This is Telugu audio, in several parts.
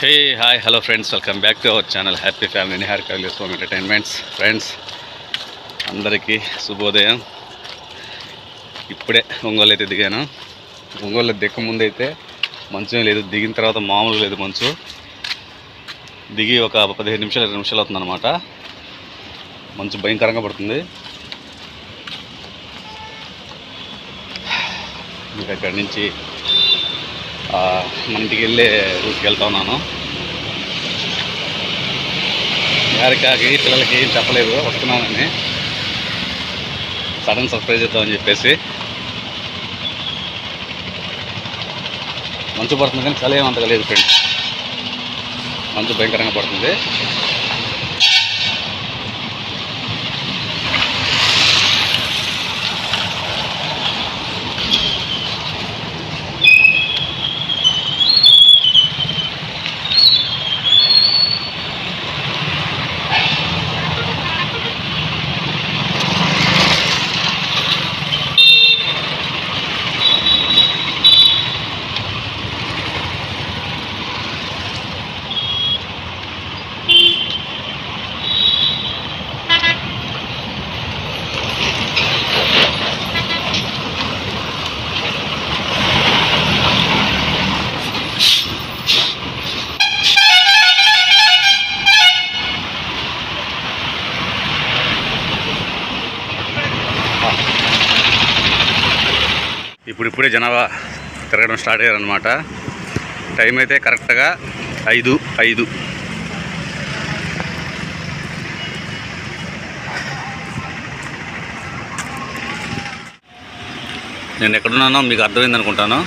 Hey hi hello friends welcome back to our channel happy family Nihar కవిలి హోమ్ ఎంటర్టైన్మెంట్స్ ఫ్రెండ్స్ అందరికీ శుభోదయం. ఇప్పుడే ఒంగోలు అయితే దిగాను. ఒంగోలు దిక్క ముందైతే మంచు మంచం లేదు. దిగిన తర్వాత మామూలు లేదు మంచు. దిగి ఒక పదిహేను నిమిషాలు ఇరవై నిమిషాలు అవుతుంది అనమాట మంచు భయంకరంగా పడుతుంది. ఇంకా అక్కడి నుంచి మన ఇంటికి వెళ్ళే రూట్కి వెళ్తా ఉన్నాను. యారికాకి పిల్లలకి ఏం చెప్పలేదు వస్తున్నానని. సడన్ సర్ప్రైజ్ ఇద్దామని చెప్పేసి. మంచు పడుతుంది కానీ చలి ఏమంతగా లేదు ఫ్రెండ్స్. మంచు భయంకరంగా పడుతుంది. ఇప్పుడు తిరగడం స్టార్ట్ అయ్యారనమాట టైం అయితే కరెక్ట్గా ఐదు ఐదు. నేను ఎక్కడున్నానో మీకు అర్థమైంది అనుకుంటాను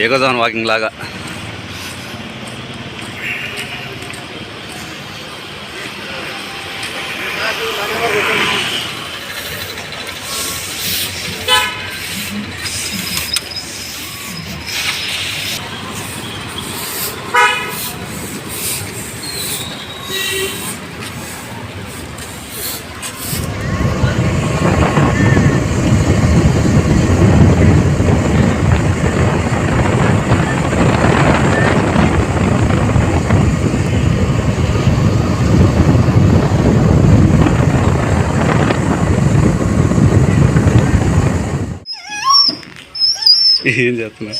ఏకోదాన్ వాకింగ్ లాగా. ఏం చేస్తున్నా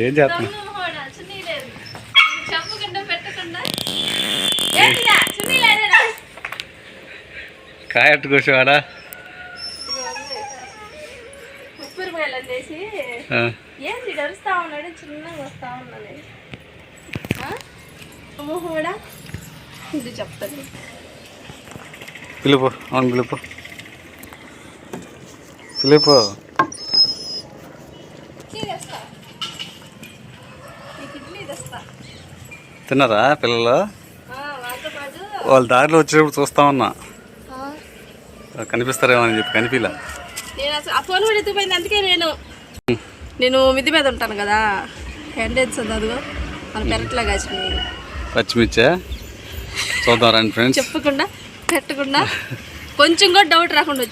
ఏం చేస్తున్నా చెప్పకుండా పెట్టకుండా ఏంటిదా? చున్నీ లేదేనా? కాయట్టు కూర్చోవాడా ఉప్పురిపాయలు అందేసి ఏంటి గరుస్తా ఉన్నాడు? చిన్నగా వస్తా ఉన్నది కూడా? ఇది చెప్తాను. పిలుపు అవును పిలుపు. తిన్నారా పిల్లలు? వాళ్ళ దారిలో వచ్చేటప్పుడు చూస్తా ఉన్నా. కనిపిస్తారేమో అని చెప్పి కనిపిలా. నేను అసలు ఆ ఫోన్ కూడా అందుకే నేను. నేను మిద్ది మీద ఉంటాను కదా. ఎండ ఎత్తుంది అదిగో? మన పెరట్లో కాసినాయి పచ్చిమిర్చా? చూద్దాం రండి ఫ్రెండ్స్. చెప్పకుండా పెట్టకుండా. కొంచెం కూడా డౌట్ రాకుండా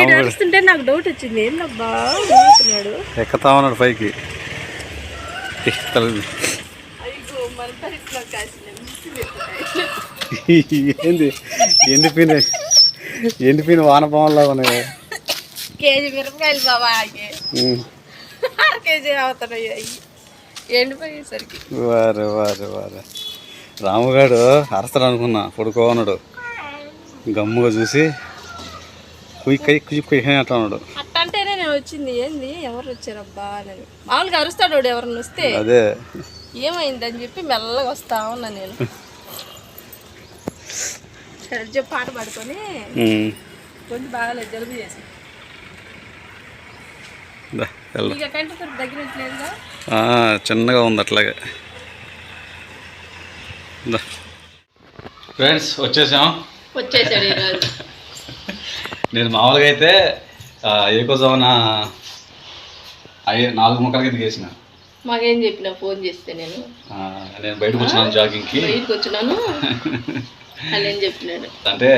ఈ కూడా. నడుస్తుంటే నాకు డౌట్ వచ్చింది. ఏందబ్బా ఊరుకున్నాడు. ఎక్కుతా ఉన్నాడు పైకి. తల- అయ్యో మన పెరట్లో కాసిన మిర్చి మిరపకాయలు. ఏంది? ఎండిపోయిన ఎండిపోయిన వానపాములా ఉన్నాయి. కేజీ మిరపకాయలు బాబా కేజీ అవుతున్నాయి. ఎండిపోయేసరికి. వారు వారు వారు. రాముగాడు అరస్తాడు అనుకున్నా పడుకోన్నాడు గమ్ముగా చూసి కుయ్యి కై కుయ్యి కుయ్యి అంటా ఉన్నాడు. అట్టంటేనే నేను వచ్చింది. ఏంది? ఎవరు వచ్చారబ్బా అని. మామూలుగా అరుస్తాడు వాడు ఎవరిని వస్తే. అదే. ఏమైందని చెప్పి మెల్లగా వస్తా ఉన్నా నేను. చెప్పి పాట పాడుకొని. కొంచెం బాగాలేదు జలుబు చేసి చిన్నగా ఉంది అట్లాగే. దా. ఫ్రెండ్స్ వచ్చేసాం. నేను మామూలుగా అయితే ఆ, ఏకోజామున అయ్యే నాలుగు ముక్కలకి దిగేసిన మాకేం చెప్పిన ఫోన్ చేస్తే నేను. ఆ, నేను బయటకు వచ్చినాను జాగింగ్కి బయటకు వచ్చినాను. అని చెప్పినాడు అంటే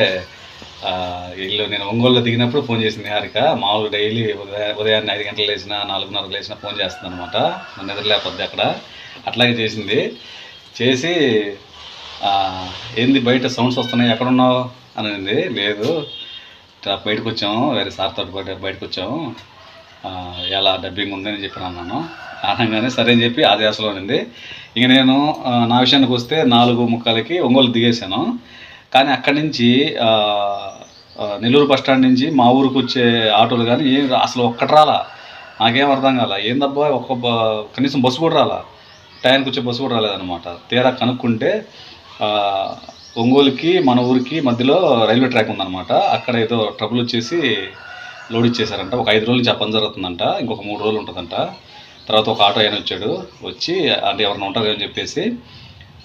ఇల్లు నేను ఒంగోలులో దిగినప్పుడు ఫోన్ చేసింది హారిక మామూలుగా డైలీ ఉదయ ఉదయాన్నే ఐదు గంటలు లేచిన నాలుగున్నరకు లేచిన ఫోన్ చేస్తుంది అనమాట నిద్ర లేకపోద్ది అక్కడ. అట్లాగే చేసింది. చేసి ఏంది బయట సౌండ్స్ వస్తున్నాయి ఎక్కడున్నావు? అని అనింది. లేదు. ఇట్లా బయటకు వచ్చాము వేరే సార్ తోటి బయటకు వచ్చాము ఎలా డబ్బింగ్ ఉందని చెప్పి అన్నాను. అనగానే సరే అని చెప్పి ఆ అసలు ఉంది ఇంక నేను నా విషయానికి వస్తే నాలుగు ముక్కలకి ఒంగోలు దిగేశాను. కానీ అక్కడి నుంచి నెల్లూరు బస్ స్టాండ్ నుంచి మా ఊరికి వచ్చే ఆటోలు కానీ ఏం అసలు ఒక్కటి రాలా. నాకేం అర్థం కాల. ఏందబ్బా ఒక్క బ- కనీసం బస్సు కూడా రాలా. టైంకి వచ్చే బస్సు కూడా రాలేదన్నమాట. తీరా కనుక్కుంటే ఒంగోలుకి మన ఊరికి మధ్యలో రైల్వే ట్రాక్ ఉందన్నమాట. అక్కడ ఏదో ట్రబుల్ వచ్చేసి లోడ్ ఇచ్చేసారంట ఒక ఐదు రోజులు నుంచి జరుగుతుందంట. ఇంకొక మూడు రోజులు ఉంటుందంట. తర్వాత ఒక ఆటో ఆయన వచ్చాడు. వచ్చి అంటే ఎవరైనా ఉంటారు అని చెప్పేసి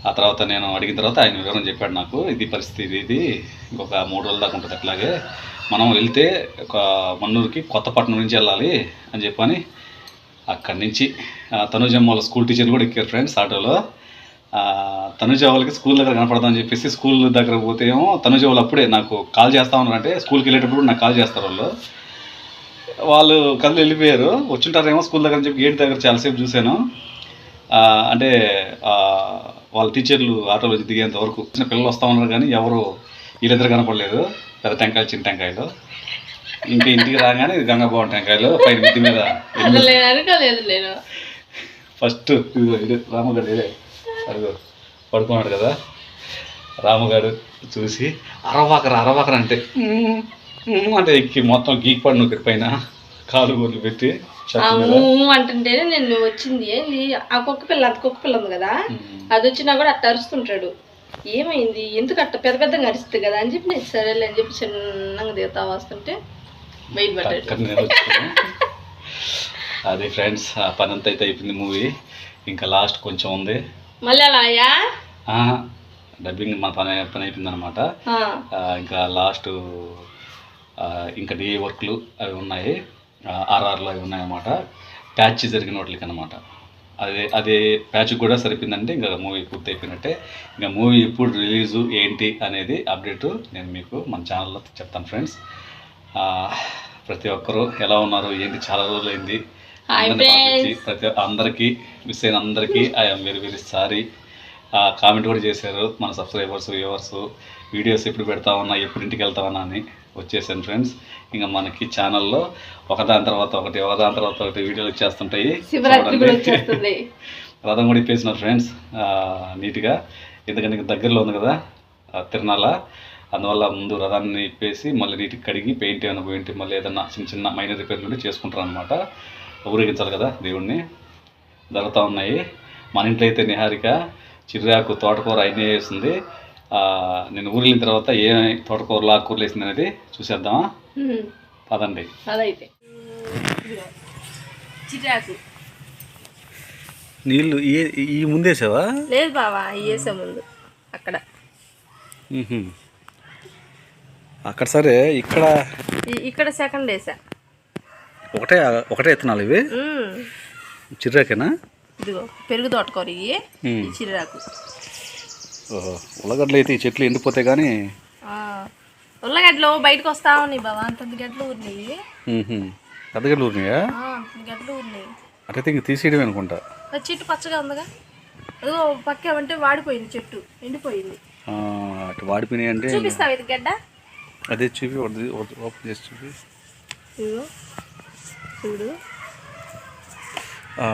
ఆ తర్వాత నేను అడిగిన తర్వాత ఆయన వివరం చెప్పాడు నాకు. ఇది పరిస్థితి ఇది ఇంకొక మూడు రోజుల దాకా ఉంటుంది అట్లాగే. మనం వెళ్తే ఒక మన్నూరుకి కొత్తపట్నం నుంచి వెళ్ళాలి అని చెప్పని అక్కడి నుంచి ఆ, తనుజమ్మ వాళ్ళ స్కూల్ టీచర్ కూడా ఎక్కారు ఫ్రెండ్స్ ఆటోలో. తనుజ వాళ్ళకి స్కూల్ దగ్గర కనపడదామని చెప్పేసి స్కూల్ దగ్గర పోతే ఏమో తనుజ వాళ్ళు అప్పుడే నాకు కాల్ చేస్తా ఉన్నారంటే స్కూల్కి వెళ్ళేటప్పుడు నాకు కాల్ చేస్తారు వాళ్ళు. వాళ్ళు కళ్ళు వెళ్ళిపోయారు. వచ్చుంటారేమో స్కూల్ దగ్గర అని చెప్పి గేట్ దగ్గర చాలాసేపు చూశాను. అంటే వాళ్ళ టీచర్లు ఆటోలో దిగేంత వరకు. చిన్న పిల్లలు వస్తూ ఉన్నారు కానీ ఎవరు వీళ్ళిద్దరు కనపడలేదు. పెద్ద టెంకాయలు చిన్న టెంకాయలు. ఇంకా ఇంటికి రాగానే ఇది గంగబాబు టెంకాయలు పైన మిద్ది మీద ఫస్ట్ రామగాడు ఇదే అదిగో పడుకున్నాడు కదా. రామగాడు చూసి అరవాకర అరవాకర అంటే. అంటే ఎక్కి మొత్తం గీక్ పడి నొక్కి పైన కాలు గోర్లు పెట్టి అంటుంటేనే నేను వచ్చింది. ఏంది? ఆ కుక్క పిల్ల అది కుక్క పిల్ల ఉంది కదా. అది వచ్చినా కూడా అట్ట అరుస్తుంటాడు. ఏమైంది? ఎందుకు అట్ట పెద్ద పెద్దగా అరుస్తుంది కదా అని చెప్పి నేను సరేలే అని చెప్పి చిన్నగా దిగుతా వస్తుంటే వచ్చాను. అది ఫ్రెండ్స్ ఆ పని అంతా అయితే అయిపోయింది మూవీ. ఇంకా లాస్ట్ కొంచెం ఉంది. మళ్ళీ అలా అయ్యా? ఆ, డబ్బింగ్ మన పని పని అయిపోయింది అనమాట ఇంకా లాస్ట్ ఇంకా డి వర్క్లు అవి ఉన్నాయి. ఆర్ఆర్లు అవి ఉన్నాయన్నమాట. ప్యాచ్ జరిగిన వాటికి అనమాట అదే అదే ప్యాచ్ కూడా సరిపోయిందంటే ఇంకా మూవీ పూర్తి అయిపోయినట్టే. ఇంకా మూవీ ఎప్పుడు రిలీజు ఏంటి అనేది అప్డేట్ నేను మీకు మన ఛానల్లో చెప్తాను ఫ్రెండ్స్. ప్రతి ఒక్కరూ ఎలా ఉన్నారు? ఏంటి? చాలా రోజులు అయింది Hi అందరిని పంపించి friends. ప్రతి అందరికీ మిస్ అయిన అందరికీ I'm very very sorry comment కూడా చేశారు. మన సబ్స్క్రైబర్స్ వ్యూవర్స్ వీడియోస్ ఎప్పుడు పెడతా ఉన్నా ఎప్పుడు ఇంటికి వెళ్తా ఉన్నా అని. వచ్చేసాను ఫ్రెండ్స్. ఇంకా మనకి ఛానల్లో ఒకదాని తర్వాత ఒకటి ఒకదాని తర్వాత ఒకటి వీడియోలు వచ్చేస్తుంటాయి రథం కూడా ఇప్పేసినారు ఫ్రెండ్స్. నీట్గా. ఎందుకంటే ఇంకా దగ్గరలో ఉంది కదా తిరునాళ్ళ. అందువల్ల ముందు రథాన్ని ఇప్పేసి మళ్ళీ నీటికి కడిగి పెయింట్ ఏమైనా పోయింటి మళ్ళీ ఏదన్నా చిన్న చిన్న మైనర్ రిపేర్లు ఉంటే చేసుకుంటారు అనమాట ఊరేగించాలి కదా దేవుణ్ణి. జరుగుతూ ఉన్నాయి. మన ఇంట్లో అయితే నిహారిక చిర్రాకు తోటకూర అయినే వేస్తుంది నేను ఊరు వెళ్ళిన తర్వాత ఏ తోటకూరలు ఆకుకూరలు వేసింది అనేది చూసేద్దామా పదండి. అదైతే చిరాకు. నీళ్ళు ఈ ఈ ముందేసావా? లేదు బావా వేసే ముందు అక్కడ. అక్కడ సరే ఇక్కడ ఇక్కడ సెకండ్ వేసా. ఒకటే ఒకటే ఎత్తనాలు ఇవి? ఉమ్, చిర్రాకేనా ఇదిగో పెరుగు తోటకూర ఇవి చిరాకు. ఉల్లగడ్డలు అయితే ఈ చెట్లు ఎండిపోతాయి కానీ ఉల్లగడ్డలు బయటకు వస్తా ఉన్నాయి బావా అంతంత గడ్డలు ఊరినాయి. పెద్దగడ్డలు ఊరినాయా? ఆ, అంతంత గడ్డలు ఊరినాయి. అటైతే ఇంక తీసేయడమే అనుకుంటా. చెట్టు పచ్చగా ఉందిగా. అదిగో పక్క అంటే వాడిపోయింది చెట్టు ఎండిపోయింది. అటు వాడిపోయినాయి అంటే చూపిస్తావు ఇది గడ్డ? అదే చూపి ఓపెన్ చేసి చూపి. చూడు.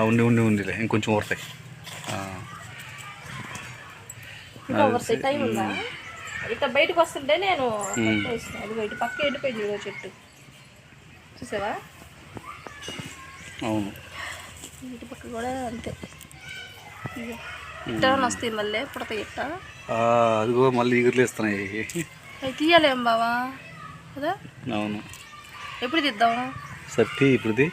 ఉండి ఉండి ఉండిలే ఇంకొంచెం ఊరుతాయి ఆ, ఇంకా వస్తాయి టైం ఉందా? ఇట్లా బయటకు వస్తుంటే నేను వేసిన అదిగో ఇటు పక్క ఎండిపోయింది ఇదిగో చెట్టు. చూసావా? అవును. ఇటు పక్క కూడా అంతే. ఇదిగో ఇట్టా వస్తాయి మళ్ళీ? పుడతాయి ఇట్ట అదిగో మళ్ళీ ఈగురులు అవి తీయాలేం బావా? కదా? అవును. ఎప్పుడు తీద్దాం? సత్తి ఇప్పుడుది?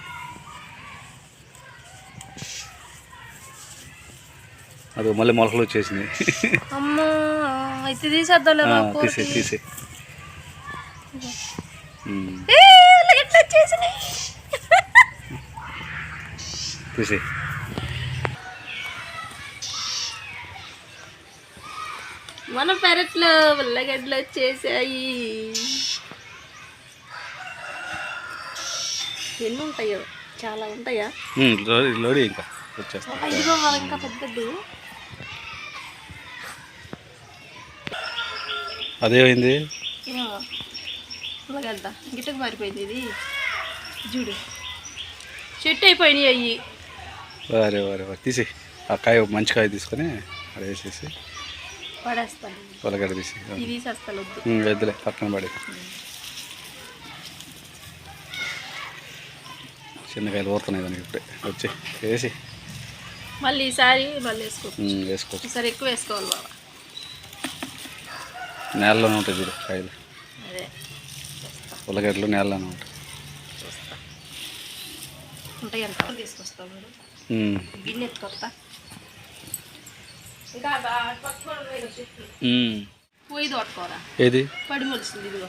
అది మళ్ళీ మొలకలు వచ్చేసింది తీసే తీసే తీసే మన పెరట్లో ఉల్లగడ్డలు వచ్చేసాయి. ఎన్ని ఉంటాయో? చాలా ఉంటాయా? లోడి ఇంకా వచ్చేస్తా ఇదిగో వాళ్ళ ఇంకా పెద్దది. అదేమైంది? ఉల్లగడ్డ గిట్టకు మారిపోయింది ఇది. చూడు. చెట్టు అయిపోయినాయి అయ్యి. వారే వారే వారే. తీసి ఆ కాయ మంచి కాయ తీసుకొని వేసేసి పడేస్తాను పొలగడ్డ తీసి వద్దులే పక్కన పడి. చిన్నకాయలు ఊరుతున్నాయి దానికి ఇప్పుడే. వచ్చి వేసి. మళ్ళీ ఈసారి మళ్ళీ వేసుకో వేసుకోవచ్చు. ఈసారి ఎక్కువ వేసుకోవాలి బాబా నేలలోనే ఉంటాయి చూడు కాయలు. ఉల్లగడ్డలు నేలలోనే ఉంటాయి. ఉంటాయి తీసుకొస్తాం గిన్నె ఎత్తుకొస్తా. పోయి తోడుకోరా? ఏది? పడి మొలిసింది ఇదిగో.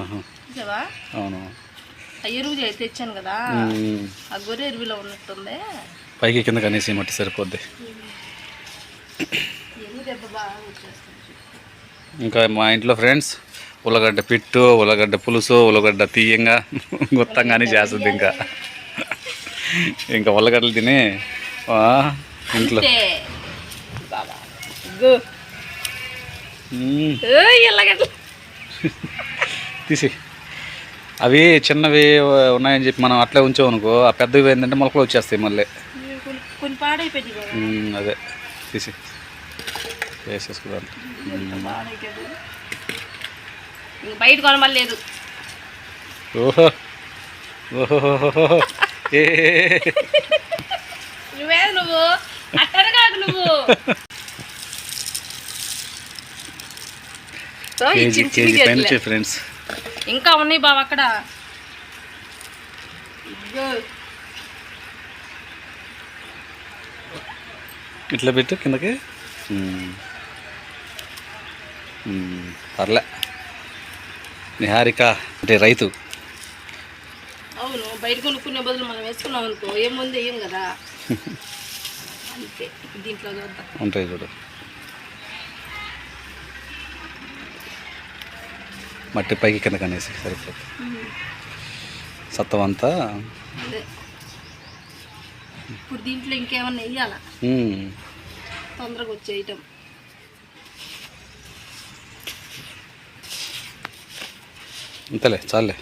ఆహా, చూసావా? అవును. ఆ ఎరువు తెచ్చాను కదా. ఆ గొర్రె ఎరువులో ఉన్నట్టుంది. పైకి కింద కనేసి మట్టి సరిపోద్ది. ఎరువు దెబ్బ బాగా వచ్చేస్తుంది. ఇంకా మా ఇంట్లో ఫ్రెండ్స్ ఉల్లగడ్డ పిట్టు ఉల్లగడ్డ పులుసు ఉల్లగడ్డ తీయంగా గుత్తంగానే చేస్తుంది ఇంకా. ఇంకా ఉల్లగడ్డలు తిని ఇంట్లో. తీసి. అవి చిన్నవి ఉన్నాయని చెప్పి మనం అట్లే ఉంచామనుకో ఆ పెద్దవి ఏంటంటే మొలకలు వచ్చేస్తాయి మళ్ళీ. అదే. తీసి. ఇంక బయట కొనమని లేదు ఓహో ఓహో నువ్వే నువ్వు. అట్టరు కాదు నువ్వు. ఫ్రెండ్స్. ఇంకా ఉన్నాయి బావ అక్కడ. ఇట్లా పెట్టు కిందకి. పర్లే. నిహారిక అంటే రైతు. అవును బయట కొనుక్కునే బదులు మనం వేసుకున్నాం అనుకో ఏముంది ఏం కదా. అంతే దీంట్లో చూద్దాం ఉంటాయి చూడు. మట్టి పైకి కిందకి అనేసి సరిపోతుంది. సత్తం అంతా ఇప్పుడు దీంట్లో ఇంకేమన్నా వేయాలా ఉమ్, తొందరగా వచ్చేయటం అంతేలే చాలే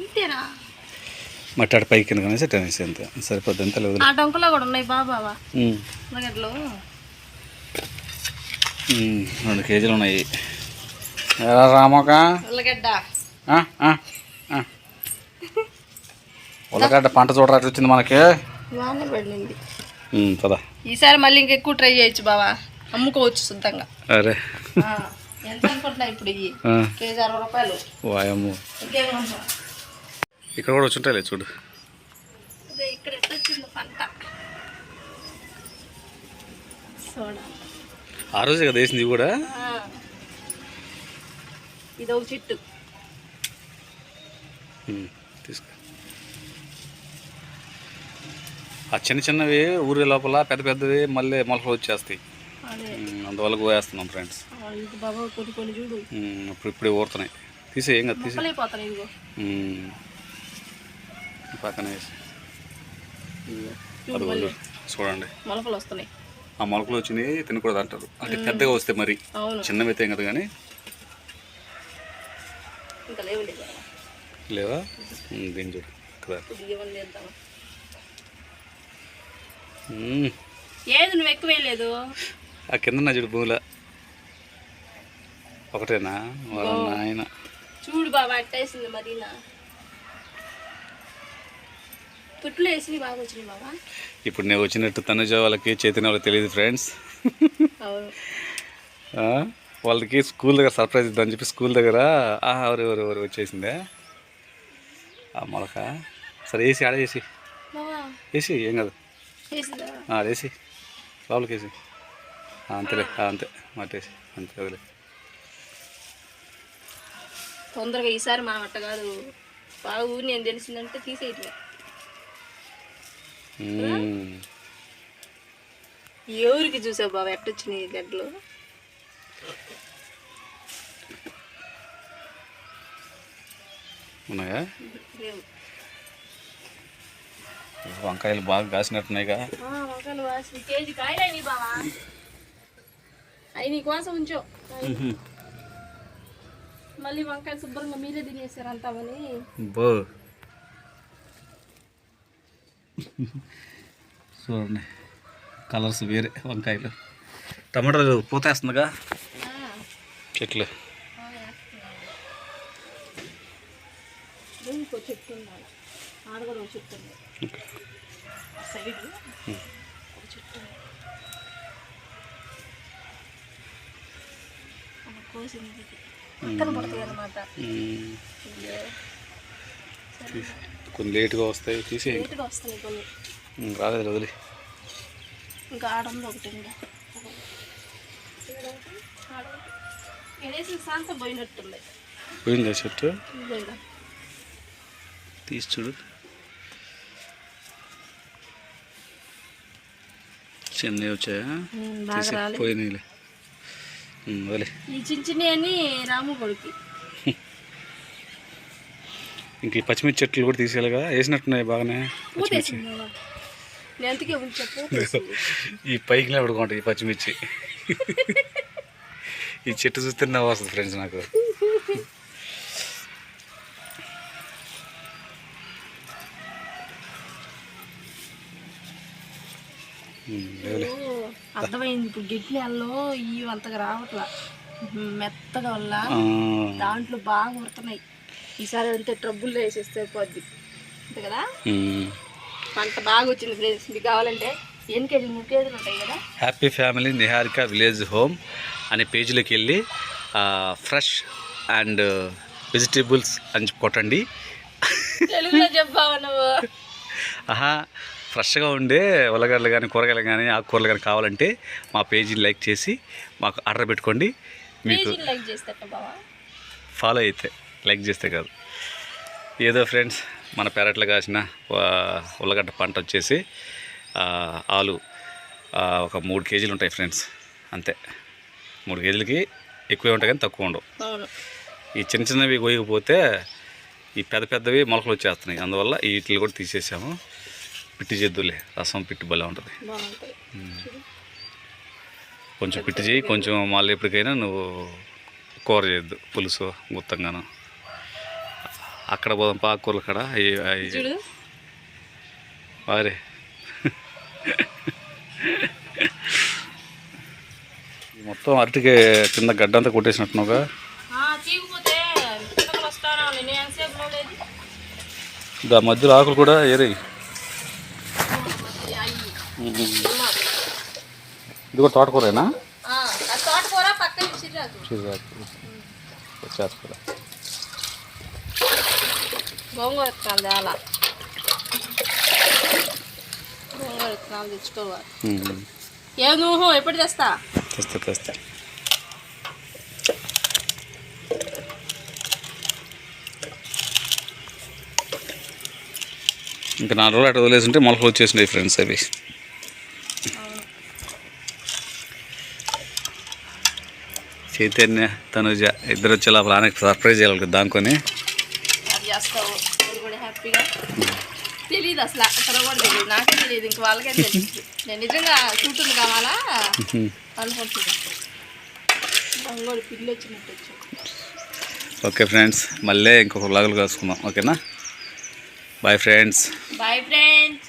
ఇంతేనా? మట్టి ఆడ పైకి అంతే. సరిపోద్ది అంతే లేదు డొంకలో కూడా ఉన్నాయి బాబావా రెండు కేజీలు ఉన్నాయి. రామోక? ఉల్లగడ్డ. ఉల్లగడ్డ పంట చూడరా ఎట్లా వచ్చింది మనకి. పడింది. పద. ఈసారి మళ్ళీ ఇంకా ఎక్కువ ట్రై చేయొచ్చు బావా. అమ్ముకోవచ్చు శుద్ధంగా అరే. ఇక్కడ కూడా వచ్చుంటాయిలే చూడు. ఆ రోజే కదా వేసింది కూడా? ఆ. ఇది ఒక చెట్టు. ఉమ్, తీసుకో. ఆ చిన్న చిన్నవి ఊరి లోపల పెద్ద పెద్దవి మళ్ళీ మొలకలు వచ్చేస్తాయి. అందువల్ల పోయేస్తున్నాం ఫ్రెండ్స్ ఇది బాబా కొన్ని కొన్ని చూడు. ఉమ్, ఇప్పుడు ఇప్పుడే ఊరుతున్నాయి. తీసే ఏం కదా తీసే. మొక్కలైపోతాయి ఇదిగో. ఉమ్. పక్కన వేసి. చూడండి. మొలకలు వస్తున్నాయి. ఆ మొలకలు వచ్చినాయి తినకూడదు అంటారు. అంటే పెద్దగా వస్తే మరి. అవును. చిన్నవి అయితే ఏం కదా కానీ. లేవు? దీన్ని చూడు. కదా. ఏది నువ్వు ఎక్కువ ఆ కింద నా చూడు భూమిలో. ఒకటేనా? వాళ్ళ. నాయన. చూడు బాబా అట్టేసింది పుట్లు వేసి బాగా వచ్చినాయి బాబా. ఇప్పుడు నేను వచ్చినట్టు తనుజ వాళ్ళకి చైతన్య వాళ్ళకి తెలియదు ఫ్రెండ్స్ వాళ్ళకి స్కూల్ దగ్గర సర్ప్రైజ్ ఇద్దామని చెప్పి స్కూల్ దగ్గర ఎవరు ఎవరు ఎవరు వచ్చేసిందే? ఆ మొలక. సరే వేసి ఆడ వేసి. వేసి ఏం కాదు. వేసిందా? ఆడ వేసి. అంతేలే అంతే. మట్టేసి అంతే వదిలే. తొందరగా ఈసారి మనం అట్ట కాదు బాగా ఊరి నేను తెలిసిందంటే తీసేయటమే. మ్మ్. ఎవరికి చూసావు బాబా ఎట్టొచ్చినాయి గడ్డలు? ఉన్నాయా? వంకాయలు బాగా కాసినట్టున్నాయిగా. వంకాయలు కాయలు అయినాయి బావా. అవి నీ కోసం ఉంచో. మళ్ళీ వంకాయలు శుభ్రంగా మీరే తినేసారు అంతామని బో. చూడండి కలర్స్ వేరే వంకాయలు. టమాటాలు పూతేస్తుందిగా చెట్లు. కోసింది అనమాట. కొన్ని లేట్గా వస్తాయి లేటుగా కొన్ని. మ్మ్, రాలేదు వదిలి. ఇంకా ఆడంది ఒకటి ఇంకా. వేసిన శాంతం పోయినట్టుంది. పోయిందా చెట్టు. తీసి చూడు. చిన్నవి వచ్చాయా? తీసి పోయినాయిలే. ఈ చిన్న చిన్న అని రాము కొడుకు. ఇంక ఈ పచ్చిమిర్చి చెట్లు కూడా తీసేయాలి కదా వేసినట్టున్నాయి బాగానే. ఈ పైకి నిలబడుకుంటాయి ఈ పచ్చిమిర్చి. ఈ చెట్టు చూస్తే నవ్వు వస్తుంది ఫ్రెండ్స్ నాకు. ఇప్పుడు గిడ్ని అల్లో ఇవి అంతగా రావట్లా. మెత్తగా వల్ల దాంట్లో బాగా ఉడుతున్నాయి. ఈసారి అంతే ట్రబుల్లో వేసేస్తే పోద్ది అంతే కదా. పంట బాగా వచ్చింది ఫ్రెండ్స్. మీకు కావాలంటే ఎన్ని కేజీలు మూడు కేజీలు ఉంటాయి కదా? Happy family Niharika village home అనే పేజీలోకి వెళ్ళి ఫ్రెష్ అండ్ వెజిటేబుల్స్ అని కొట్టండి. తెలుగులో చెప్పావా నువ్వు? ఆహా ఫ్రెష్గా ఉండే ఉల్లగడ్డలు కానీ కూరగాయలు కానీ ఆకుకూరలు కానీ కావాలంటే మా పేజీని లైక్ చేసి మాకు ఆర్డర్ పెట్టుకోండి. మీకు ఫాలో అయితే లైక్ చేస్తే కాదు. ఏదో ఫ్రెండ్స్ మన పెరట్లో కాసిన ఉల్లగడ్డ పంట వచ్చేసి ఆలు ఒక మూడు కేజీలు ఉంటాయి ఫ్రెండ్స్ అంతే. మూడు కేజీలకి ఎక్కువే ఉంటాయి కానీ తక్కువ ఉండవు. ఈ చిన్న చిన్నవి కోయకపోతే ఈ పెద్ద పెద్దవి మొలకలు వచ్చేస్తున్నాయి. అందువల్ల ఈ వీటిని కూడా తీసేసాము. పిట్టి చేద్దులే. రసం పిట్టి భలే ఉంటుంది. కొంచెం పిట్టి చేయి కొంచెం మళ్ళీ ఎప్పటికైనా నువ్వు కూర చేయొద్దు పులుసు గుత్తంగాను అక్కడ పోదాం పాకూరలు కాడ. వారే మొత్తం అరటికి కింద గడ్డంతా కొట్టేసినట్టున్నావుగా. నేను ఎంతసేపు లేదు దా మధ్యలో ఆకులు కూడా ఏరాయి. ఇది కూడా తోటకూరేనా? తోటకూర పక్కన చిరాకు చిరురాకు. వచ్చేస్తా గోంగూర విత్తనాలు తేలా గోంగూర విత్తనాలు తెచ్చుకోవాలి. ఏ నువ్వు ఎప్పుడు తెస్తా? తెస్తా తెస్తా. ఇంకా నాలుగు రోజులు అటు వదిలేసి ఉంటే మొలకలు వచ్చేసినాయి ఫ్రెండ్స్ అవి. చైతన్య తనుజ ఇద్దరు వచ్చే లోపల ఆయనకి సర్ప్రైజ్ చేయాలి దానికొని. అది చేస్తావు. అది కూడా హ్యాపీగా. తెలియదు అసలు అక్కడ కూడా తెలియదు నాకే తెలియదు ఇంక వాళ్ళకే తెలియదు నేను నిజంగా చూటుంది కావాలా? అనుకుంటున్నాను. గంగోడు పిల్లి వచ్చినట్టు వచ్చాడు. ఓకే ఫ్రెండ్స్ మళ్ళీ ఇంకొక లాగులు కాసుకుందాం ఓకేనా? Bye friends bye friends